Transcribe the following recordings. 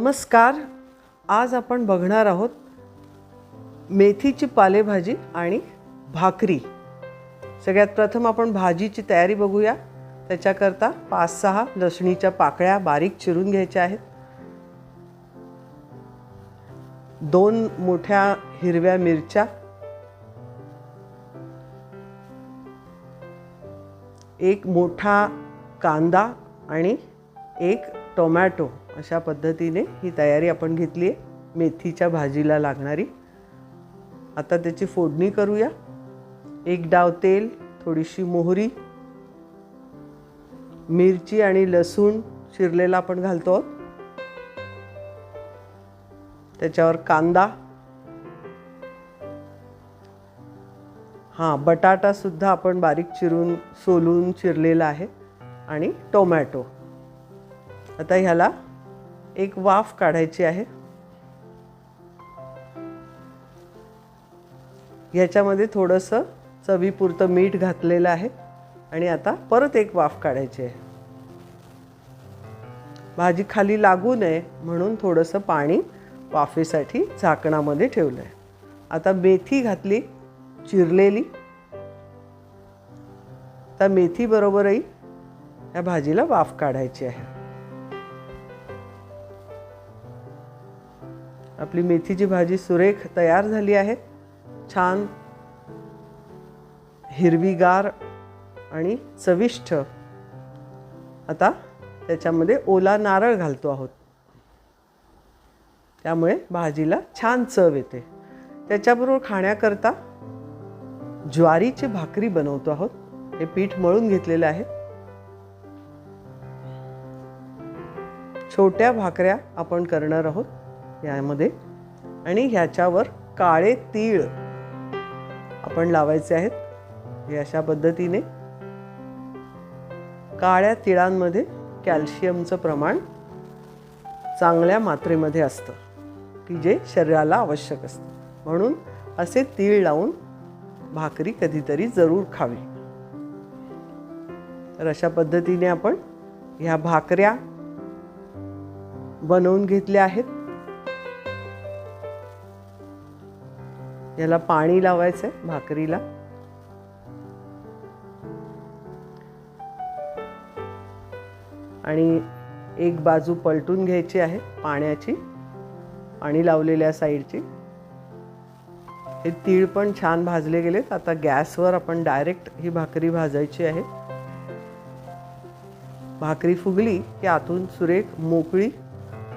नमस्कार आज आपण बघणार आहोत मेथीची पालेभाजी आणि भाकरी. सगळ्यात प्रथम आपण भाजीची तयारी बघूया. त्याच्याकरता पाच सहा लसणीच्या पाकळ्या बारीक चिरून घ्यायच्या आहेत. दोन मोठ्या हिरव्या मिरच्या. एक मोठा कांदा आणि एक टोमॅटो. अशा पद्धतीने ही तयारी आपण घेतली आहे. मेथीच्या भाजीला लागणारी. आता त्याची फोडणी करूया. एक डाव तेल थोडीशी मोहरी मिरची आणि लसूण चिरलेला आपण घालतो आहोत. त्याच्यावर कांदा. हां बटाटासुद्धा आपण बारीक चिरून सोलून चिरलेला आहे. आणि टोमॅटो. आता ह्याला एक वाफ काढायची आहे. ह्याच्यामध्ये थोडंसं चवीपुरतं मीठ घातलेलं आहे आणि आता परत एक वाफ काढायची आहे. भाजी खाली लागू नये म्हणून थोडंसं पाणी वाफेसाठी झाकणामध्ये ठेवलं आहे आता मेथी घातली चिरलेली. त्या मेथीबरोबरही या भाजीला वाफ काढायची आहे. आपली मेथीची भाजी सुरेख तयार झाली आहे. छान हिरवीगार आणि चविष्ट. आता त्याच्यामध्ये ओला नारळ घालतो आहोत. त्यामुळे भाजीला छान चव येते. त्याच्याबरोबर खाण्याकरता ज्वारीची भाकरी बनवतो आहोत. हे पीठ मळून घेतलेलं आहे. छोट्या भाकऱ्या आपण करणार आहोत. यामध्ये. आणि ह्याच्यावर काळे तीळ आपण लावायचे आहेत. हे अशा पद्धतीने. काळ्या तिळांमध्ये कॅल्शियमचं प्रमाण चांगल्या मात्रेमध्ये असतं की जे शरीराला आवश्यक असतं. म्हणून असे तीळ लावून भाकरी कधीतरी जरूर खावी. तर अशा पद्धतीने आपण ह्या भाकऱ्या बनवून घेतल्या आहेत. याला पाणी लावायचं आहे भाकरीला. आणि एक बाजू पलटून घ्यायची आहे पाण्याची पाणी लावलेल्या साईडची. हे तीळ पण छान भाजले गेलेत. आता गॅसवर आपण डायरेक्ट ही भाकरी भाजायची आहे. भाकरी फुगली की आतून सुरेख मोकळी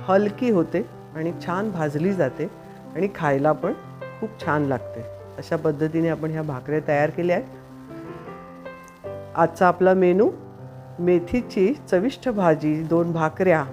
हलकी होते आणि छान भाजली जाते आणि खायला पण खूप छान लागते. अशा पद्धतीने आपण ह्या भाकऱ्या तयार केल्या आहेत. आजचा आपला मेनू मेथीची चविष्ट भाजी दोन भाकऱ्या.